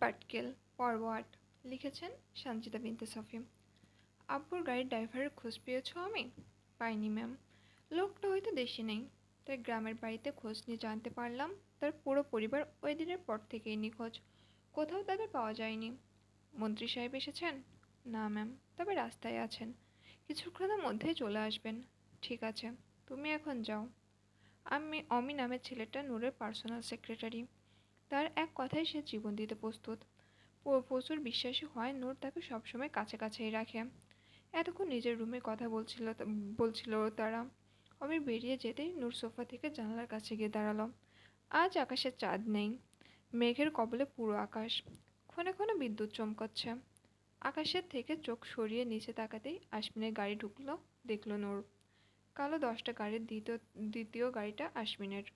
পাটকেল পর্ব লিখেছেন সঞ্চিতা বিনতে সফি আব্বুর গাড়ির ড্রাইভারের খোঁজ পেয়েছ আমি? পাইনি, ম্যাম। লোকটা হয়তো দেশে নেই, তাই গ্রামের বাড়িতে খোঁজ নিয়ে জানতে পারলাম তার পুরো পরিবার ওই দিনের পর থেকেই নিখোঁজ। কোথাও তাদের পাওয়া যায়নি। মন্ত্রী সাহেব এসেছেন? না, ম্যাম, তবে রাস্তায় আছেন। কিছুক্ষণের মধ্যেই চলে আসবেন। ঠিক আছে, তুমি এখন যাও। আমি অমি নামের ছেলেটা নূরের পার্সোনাল সেক্রেটারি। তার এক কথায় সে জীবন দিতে প্রস্তুত। প্রচুর বিশ্বাসী হয়, নূর তাকে সবসময় কাছে কাছেই রাখে। এতক্ষণ নিজের রুমে কথা বলছিল বলছিল তারা। অমির বেরিয়ে যেতেই নূর সোফা থেকে জানালার কাছে গিয়ে দাঁড়াল। আজ আকাশে চাঁদ নেই, মেঘের কবলে পুরো আকাশ। ক্ষণে ক্ষণে বিদ্যুৎ চমকাচ্ছে। আকাশের থেকে চোখ সরিয়ে নিচে তাকাতেই আশমিনের গাড়ি ঢুকলো, দেখল নূর। কালো দশটা গাড়ির দ্বিতীয় দ্বিতীয় গাড়িটা আশমিনের।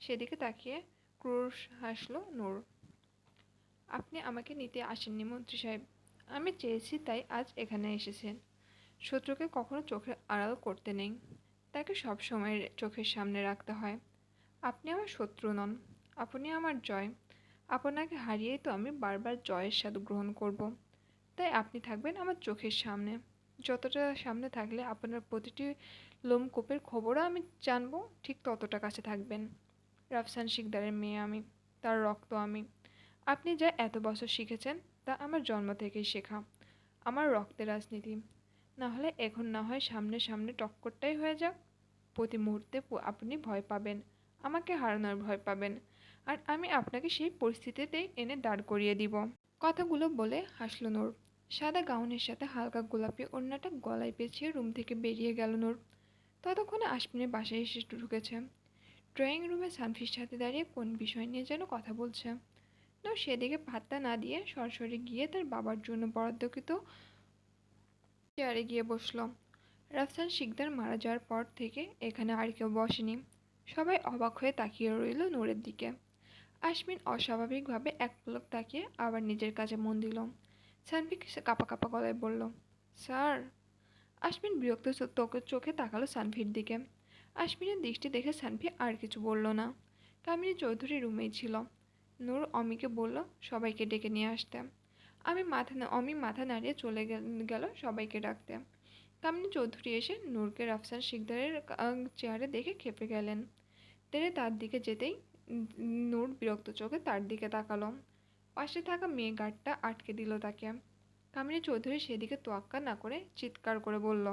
সেদিকে তাকিয়ে ক্রুশ হাসলো নূর, আপনি আমাকে নিতে আসেননি মন্ত্রী সাহেব। আমি চেয়েছি তাই আজ এখানে এসেছেন। শত্রুকে কখনো চোখে আড়াল করতে নেই। তাকে সব সময় চোখের সামনে রাখতে হয়। আপনি আমার শত্রু নন, আপনি আমার জয়। আপনাকে হারিয়েই তো আমি বারবার জয়ের স্বাদ গ্রহণ করব। তাই আপনি থাকবেন আমার চোখের সামনে। যতটা সামনে থাকলে আপনার প্রতিটি লোমকূপের খবরও আমি জানব, ঠিক ততটা কাছে থাকবেন। রাফসান শিকদারের মেয়ে, আমি তার রক্ত, আমি, আপনি যা এত বছর শিখেছেন, তা আমার জন্ম থেকেই শেখা। আমার রক্তের রাজনীতি। না হলে এখন না হয় সামনে সামনে টক্করটাই হয়ে যাক। প্রতি মুহূর্তে আপনি ভয় পাবেন। আমাকে হারানোর ভয় পাবেন। আর আমি আপনাকে সেই পরিস্থিতিতেই এনে দাঁড় করিয়ে দিব। কথাগুলো বলে হাসল নূর। সাদা গাউনের সাথে হালকা গোলাপি ওড়নাটা গলায় পেঁচিয়ে রুম থেকে বেরিয়ে গেল নূর। ততক্ষণে আশমিনের বাসায় এসে ঢুকেছে। ড্রয়িং রুমে সানফির সাথে দাঁড়িয়ে কোন বিষয় নিয়ে যেন কথা বলছে। নূর সেদিকে পাত্তা না দিয়ে সরাসরি গিয়ে তার বাবার জন্য বরাদ্দকৃত চেয়ারে গিয়ে বসল। রাফসান শিকদার মারা যাওয়ার পর থেকে এখানে আর কেউ বসেনি। সবাই অবাক হয়ে তাকিয়ে রইল নূরের দিকে। আশমিন অস্বাভাবিকভাবে এক পলক তাকিয়ে আবার নিজের কাজে মন দিল। সানভি কাপা কাপা গলায় বলল, স্যার? আশমিন বিরক্ত চোখে তাকালো সানভির দিকে। আশমিনের দৃষ্টি দেখে সানভি আর কিছু বলল না। কামিনী চৌধুরী রুমেই ছিল। নূর অমিকে বলল, সবাইকে ডেকে নিয়ে আসতে। আমি মাথা অমি মাথা নাড়িয়ে চলে গেল সবাইকে ডাকতে। কামিনী চৌধুরী এসে নূরকে রাফসান শিকদারের চেয়ারে দেখে খেপে গেলেন। তেরে তার দিকে যেতেই নূর বিরক্ত চোখে তার দিকে তাকালো। পাশে থাকা মেয়ে গার্ডটা আটকে দিল তাকে। কামিনী চৌধুরী সেদিকে তোয়াক্কা না করে চিৎকার করে বলল,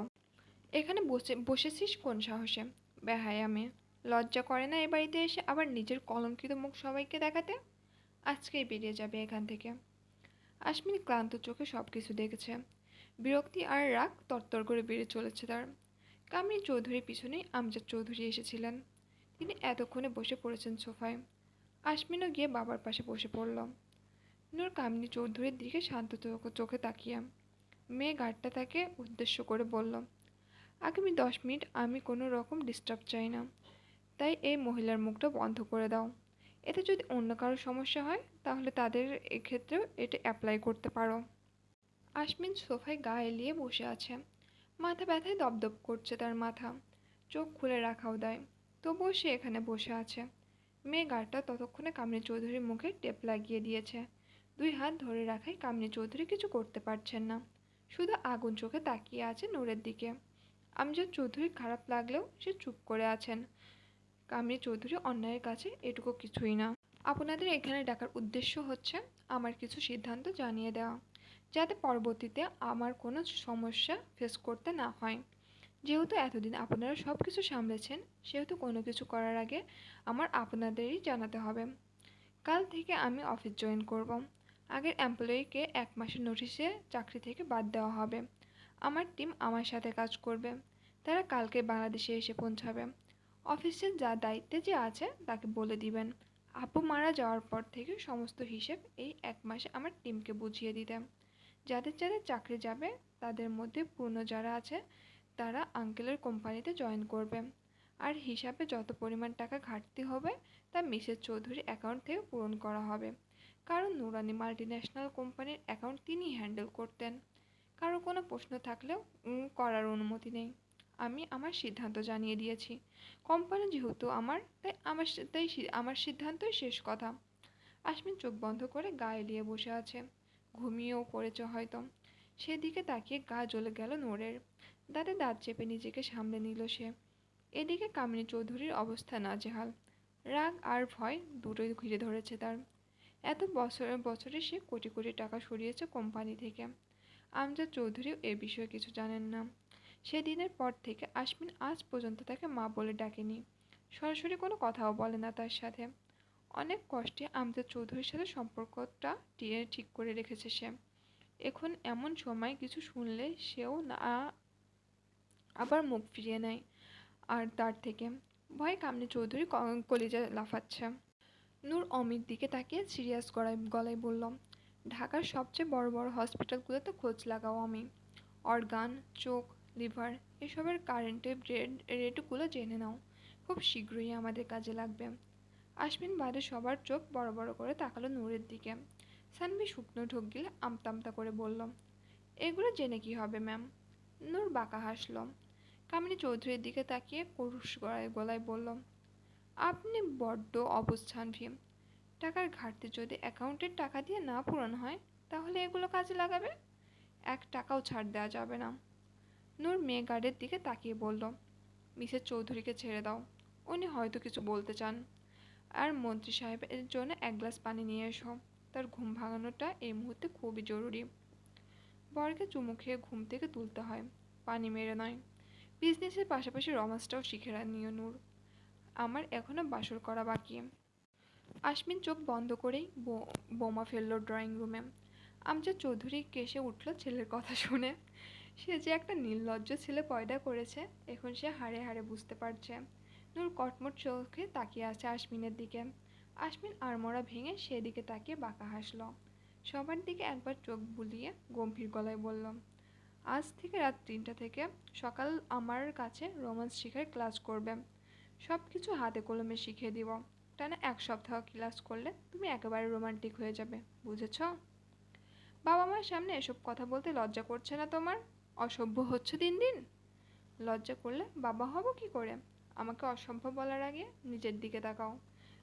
এখানে বসে বসেছিস কোন সাহসে? বেহায়া মেয়ে লজ্জা করে না এ বাড়িতে এসে? আবার নিজের কলঙ্কিত মুখ সবাইকে দেখাতে? আজকেই বেরিয়ে যাবে এখান থেকে। আশমিন ক্লান্ত চোখে সব কিছু দেখেছে। বিরক্তি আর রাগ তরতর করে বেড়ে চলেছে তার। কামিনী চৌধুরীর পিছনেই আমজাদ চৌধুরী এসেছিলেন। তিনি এতক্ষণে বসে পড়েছেন সোফায়। আশমিনও গিয়ে বাবার পাশে বসে পড়ল। নূর কামিনী চৌধুরীর দিকে শান্ত চোখে তাকিয়ে। মেয়ে গার্ডটা তাকে উদ্দেশ্য করে বলল আগামী দশ মিনিট আমি কোনো রকম ডিস্টার্ব চাই না। তাই এই মহিলার মুখটা বন্ধ করে দাও। এতে যদি অন্য কারও সমস্যা হয়, তাহলে তাদের এক্ষেত্রেও এটা অ্যাপ্লাই করতে পারো। আশমিন সোফায় গা এলিয়ে বসে আছে। মাথা ব্যথায় দপদপ করছে তার মাথা। চোখ খুলে রাখাও দেয়। তবুও সে এখানে বসে আছে। মেয়ে গাড়টা ততক্ষণে কামিনী চৌধুরীর মুখে টেপ লাগিয়ে দিয়েছে। দুই হাত ধরে রাখায় কামিনী চৌধুরী কিছু করতে পারছেন না। শুধু আগুন চোখে তাকিয়ে আছে নূরের দিকে। আমজাদ চৌধুরী খারাপ লাগলেও সে চুপ করে আছেন। কামিনী চৌধুরী অন্যায়ের কাছে এটুকু কিছুই না। আপনাদের এখানে ডাকার উদ্দেশ্য হচ্ছে আমার কিছু সিদ্ধান্ত জানিয়ে দেওয়া, যাতে পরবর্তীতে আমার কোনো সমস্যা ফেস করতে না হয়। যেহেতু এতদিন আপনারা সব কিছু সামলেছেন, সেহেতু কোনো কিছু করার আগে আমার আপনাদেরই জানাতে হবে। কাল থেকে আমি অফিস জয়েন করব। আগের এমপ্লয়িকে এক মাসের নোটিশে চাকরি থেকে বাদ দেওয়া হবে। আমার টিম আমার সাথে কাজ করবে। তারা কালকে বাংলাদেশে এসে পৌঁছাবে। অফিসের যা দায়িত্বে যে আছে তাকে বলে দিবেন। আপু মারা যাওয়ার পর থেকে সমস্ত হিসেব এই এক মাসে আমার টিমকে বুঝিয়ে দিতে। যাদের যাদের চাকরি যাবে, তাদের মধ্যে পূর্ণ যারা আছে, তারা আঙ্কেলের কোম্পানিতে জয়েন করবে। আর হিসাবে যত পরিমাণ টাকা ঘাটতি হবে, তা মিসেস চৌধুরী অ্যাকাউন্ট থেকে পূরণ করা হবে। কারণ নুরানি মাল্টিন্যাশনাল কোম্পানির অ্যাকাউন্ট তিনি হ্যান্ডেল করতেন। কারও কোনো প্রশ্ন থাকলেও করার অনুমতি নেই। আমি আমার সিদ্ধান্ত জানিয়ে দিয়েছি। কোম্পানি যেহেতু আমার, তাই আমার তাই আমার সিদ্ধান্তই শেষ কথা। আশমিন চোখ বন্ধ করে গা এলিয়ে বসে আছে। ঘুমিয়েও পড়েছে হয়তো। সেদিকে তাকিয়ে গা জ্বলে গেল নোরের। দাঁতে দাঁত চেপে নিজেকে সামলে নিল সে। এদিকে কামিনী চৌধুরীর অবস্থা নাজেহাল। রাগ আর ভয় দুটোই ঘিরে ধরেছে তার। এত বছর, বছরে সে কোটি কোটি টাকা সরিয়েছে কোম্পানি থেকে। আমজাদ চৌধুরীও এ বিষয়ে কিছু জানেন না। সেদিনের পর থেকে আশমিন আজ পর্যন্ত তাকে মা বলে ডাকেনি। সরাসরি কোনো কথাও বলে না তার সাথে। অনেক কষ্টে আমজাদ চৌধুরীর সাথে সম্পর্কটা টিয়ে ঠিক করে রেখেছে সে। এখন এমন সময় কিছু শুনলে সেও না, আবার মুখ ফিরিয়ে নেয় আর তার থেকে। ভয় কামনি চৌধুরী কলিজা লাফাচ্ছে। নূর অমিত দিকে তাকিয়ে সিরিয়াস গলায় গলায় বলল ঢাকার সবচেয়ে বড় বড় হসপিটালগুলোতে খোঁজ লাগাও আমি। অর্গান, চোখ, লিভার এসবের কারেন্টের রেট রেটগুলো জেনে নাও। খুব শীঘ্রই আমাদের কাজে লাগবে। আশমিন বাদে সবার চোখ বড় বড় করে তাকালো নূরের দিকে। সানবি শুকনো ঢোক গিলে আমতা আমতা করে বলল, এগুলো জেনে কি হবে ম্যাম নূর বাঁকা হাসল। কামিনী চৌধুরীর দিকে তাকিয়ে করুষ গলায় গলায় বলল, আপনি বড্ড অবস্থান ভীম টাকার ঘাটতি যদি অ্যাকাউন্টের টাকা দিয়ে না পূরণ হয়, তাহলে এগুলো কাজে লাগাবে? এক টাকাও ছাড় দেওয়া যাবে না। নূর মেয়ে গার্ডের দিকে তাকিয়ে বলল, মিসেস চৌধুরীকে ছেড়ে দাও। উনি হয়তো কিছু বলতে চান। আর মন্ত্রী সাহেবের জন্য এক গ্লাস পানি নিয়ে এসো। তার ঘুম ভাঙানোটা এই মুহূর্তে খুবই জরুরি। বরকে চুমু খেয়ে ঘুম থেকে তুলতে হয়। পানি মেরে নয়। বিজনেসের পাশাপাশি রমান্সটাও শিখে নিও নূর। আমার এখনও বাসর করা বাকি। আশমিন চোখ বন্ধ করেই বোমা ফেলল ড্রয়িং রুমে আমজাদ চৌধুরী কেসে উঠল ছেলের কথা শুনে। সে যে একটা নির্লজ্জ ছেলে পয়দা করেছে, এখন সে হাড়ে হাড়ে বুঝতে পারছে। নূর কটমট চোখে তাকিয়ে আছে আশমিনের দিকে। আশমিন আড়মোড়া ভেঙে সেদিকে তাকিয়ে বাঁকা হাসলো। সবার দিকে একবার চোখ বুলিয়ে গম্ভীর গলায় বলল, আজ থেকে রাত তিনটা থেকে সকাল আমার কাছে রোমান্স শেখার ক্লাস করবে। সব কিছু হাতে কলমে শিখিয়ে দিব। টানা এক সপ্তাহ ক্লাস করলে তুমি একেবারে রোমান্টিক হয়ে যাবে, বুঝেছ? বাবা মার সামনে এসব কথা বলতে লজ্জা করছে না তোমার? অসভ্য হচ্ছে দিন দিন? লজ্জা করলে বাবা হব কি করে? আমাকে অসভ্য বলার আগে নিজের দিকে তাকাও।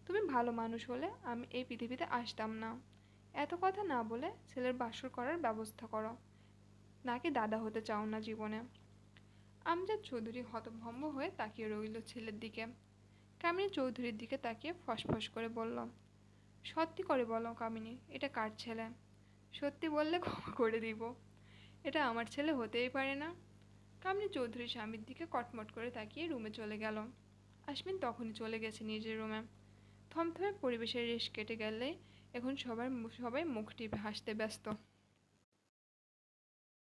তুমি ভালো মানুষ হলে আমি এই পৃথিবীতে আসতাম না। এত কথা না বলে ছেলের বাসর করার ব্যবস্থা করো। নাকি দাদা হতে চাও না জীবনে? আমজাদ চৌধুরী হতভম্ব হয়ে তাকিয়ে রইল ছেলের দিকে। কামিনী চৌধুরীর দিকে তাকিয়ে ফসফস করে বলল, সত্যি করে বলো কামিনী, এটা কার ছেলে? সত্যি বললে ক্ষমা করে দিব? এটা আমার ছেলে হতেই পারে না। কামিনী চৌধুরী স্বামীর দিকে কটমট করে তাকিয়ে রুমে চলে গেল। আশমিন তখনই চলে গেছে নিজের রুমে। থমথমে পরিবেশের রেশ কেটে গেলে এখন সবার সবাই মুখ টিপে হাসতে ব্যস্ত।